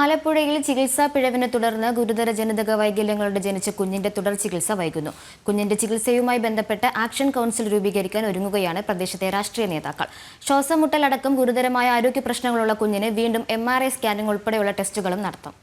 ആലപ്പുഴയിൽ ചികിത്സാ പിഴവിനെ തുടർന്ന് ഗുരുതര ജനിതക വൈകല്യങ്ങളുടെ ജനിച്ച കുഞ്ഞിന്റെ തുടർ ചികിത്സ വൈകുന്നു. കുഞ്ഞിന്റെ ചികിത്സയുമായി ബന്ധപ്പെട്ട് ആക്ഷൻ കൗൺസിൽ രൂപീകരിക്കാൻ ഒരുങ്ങുകയാണ് പ്രദേശത്തെ രാഷ്ട്രീയ നേതാക്കൾ. ശ്വാസമുട്ടലടക്കം ഗുരുതരമായ ആരോഗ്യ പ്രശ്നങ്ങളുള്ള കുഞ്ഞിന് വീണ്ടും എം സ്കാനിംഗ് ഉൾപ്പെടെയുള്ള ടെസ്റ്റുകളും നടത്തും.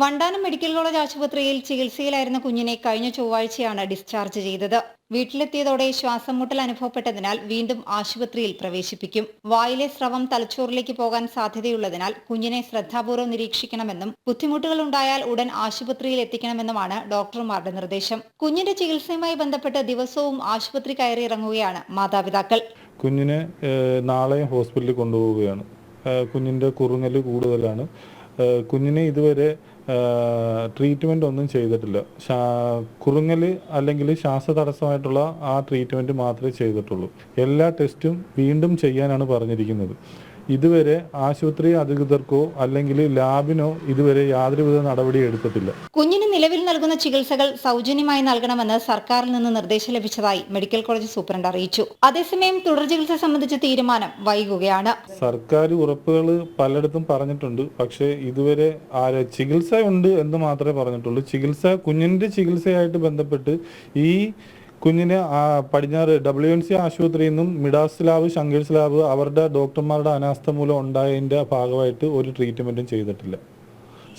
വണ്ടാനം മെഡിക്കൽ കോളേജ് ആശുപത്രിയിൽ ചികിത്സയിലായിരുന്ന കുഞ്ഞിനെ കഴിഞ്ഞ ചൊവ്വാഴ്ചയാണ് ഡിസ്ചാർജ് ചെയ്തത്. വീട്ടിലെത്തിയതോടെ ശ്വാസം മുട്ടൽ അനുഭവപ്പെട്ടതിനാൽ വീണ്ടും ആശുപത്രിയിൽ പ്രവേശിപ്പിക്കും. വായിലെ സ്രവം തലച്ചോറിലേക്ക് പോകാൻ സാധ്യതയുള്ളതിനാൽ കുഞ്ഞിനെ ശ്രദ്ധാപൂർവം നിരീക്ഷിക്കണമെന്നും ബുദ്ധിമുട്ടുകൾ ഉണ്ടായാൽ ഉടൻ ആശുപത്രിയിൽ എത്തിക്കണമെന്നുമാണ് ഡോക്ടർമാരുടെ നിർദ്ദേശം. കുഞ്ഞിന്റെ ചികിത്സയുമായി ബന്ധപ്പെട്ട് ദിവസവും ആശുപത്രി കയറി ഇറങ്ങുകയാണ് മാതാപിതാക്കൾ. കുഞ്ഞിനെ നാളെ ഹോസ്പിറ്റലിൽ കൊണ്ടുപോവുകയാണ്. കുഞ്ഞിന്റെ കുറുങ്ങൽ കൂടുതലാണ്. കുഞ്ഞിനെ ഇതുവരെ ട്രീറ്റ്മെന്റ് ഒന്നും ചെയ്തിട്ടില്ല. കുറുങ്ങൽ അല്ലെങ്കിൽ ശ്വാസതടസ്സമായിട്ടുള്ള ആ ട്രീറ്റ്മെന്റ് മാത്രമേ ചെയ്തിട്ടുള്ളൂ. എല്ലാ ടെസ്റ്റും വീണ്ടും ചെയ്യാനാണ് പറഞ്ഞിരിക്കുന്നത്. ഇതുവരെ ആശുപത്രി അധികൃതർക്കോ അല്ലെങ്കിൽ ലാബിനോ ഇതുവരെ യാതൊരുവിധ നടപടി എടുത്തിട്ടില്ല. കുഞ്ഞിന് നിലവിൽ നൽകുന്ന ചികിത്സകൾ സൗജന്യമായി നൽകണമെന്ന് സർക്കാരിൽ നിന്ന് നിർദ്ദേശം ലഭിച്ചതായി മെഡിക്കൽ കോളേജ് സൂപ്രണ്ട് അറിയിച്ചു. അതേസമയം തുടർ ചികിത്സ സംബന്ധിച്ച തീരുമാനം വൈകുകയാണ്. സർക്കാർ ഉറപ്പുകൾ പലയിടത്തും പറഞ്ഞിട്ടുണ്ട്. പക്ഷേ ഇതുവരെ ആര് ചികിത്സ ഉണ്ട് എന്ന് മാത്രമേ പറഞ്ഞിട്ടുള്ളൂ. ചികിത്സ കുഞ്ഞിന്റെ ചികിത്സയായിട്ട് ബന്ധപ്പെട്ട് ഈ കുഞ്ഞിനെ പടിഞ്ഞാറ് ഡബ്ല്യു എൻ സി ആശുപത്രിയിൽ നിന്നും മിഡാസ് ലാബ് ശങ്കേഴ്സ് ലാബ് അവരുടെ ഡോക്ടർമാരുടെ അനാസ്ഥ മൂലം ഉണ്ടായതിന്റെ ഭാഗമായിട്ട് ഒരു ട്രീറ്റ്മെന്റും ചെയ്തിട്ടില്ല.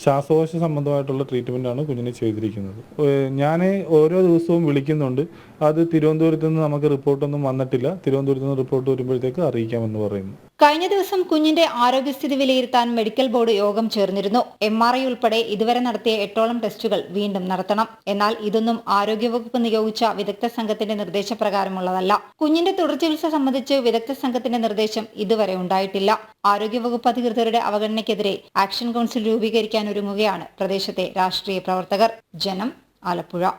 ശ്വാസകോശ സംബന്ധമായിട്ടുള്ള ട്രീറ്റ്മെന്റാണ് കുഞ്ഞിന് ചെയ്തിരിക്കുന്നത്. ഞാൻ ഓരോ ദിവസവും വിളിക്കുന്നുണ്ട്. അത് തിരുവനന്തപുരത്ത് നിന്ന് നമുക്ക് റിപ്പോർട്ടൊന്നും വന്നിട്ടില്ല. തിരുവനന്തപുരത്ത് നിന്ന് റിപ്പോർട്ട് വരുമ്പോഴത്തേക്ക് അറിയിക്കാമെന്ന് പറയുന്നു. കഴിഞ്ഞ ദിവസം കുഞ്ഞിന്റെ ആരോഗ്യസ്ഥിതി വിലയിരുത്താൻ മെഡിക്കൽ ബോർഡ് യോഗം ചേർന്നിരുന്നു. എം ആർ ഐ ഉൾപ്പെടെ ഇതുവരെ നടത്തിയ എട്ടോളം ടെസ്റ്റുകൾ വീണ്ടും നടത്തണം. എന്നാൽ ഇതൊന്നും ആരോഗ്യവകുപ്പ് നിയോഗിച്ച വിദഗ്ധ സംഘത്തിന്റെ നിർദ്ദേശപ്രകാരമുള്ളതല്ല. കുഞ്ഞിന്റെ തുടർചികിത്സ സംബന്ധിച്ച് വിദഗ്ധ സംഘത്തിന്റെ നിർദ്ദേശം ഇതുവരെ ഉണ്ടായിട്ടില്ല. ആരോഗ്യവകുപ്പ് അധികൃതരുടെ അവഗണനയ്ക്കെതിരെ ആക്ഷൻ കൗൺസിൽ രൂപീകരിക്കാൻ ഒരുങ്ങുകയാണ് പ്രദേശത്തെ രാഷ്ട്രീയ പ്രവർത്തകർ. ജനം ആലപ്പുഴ.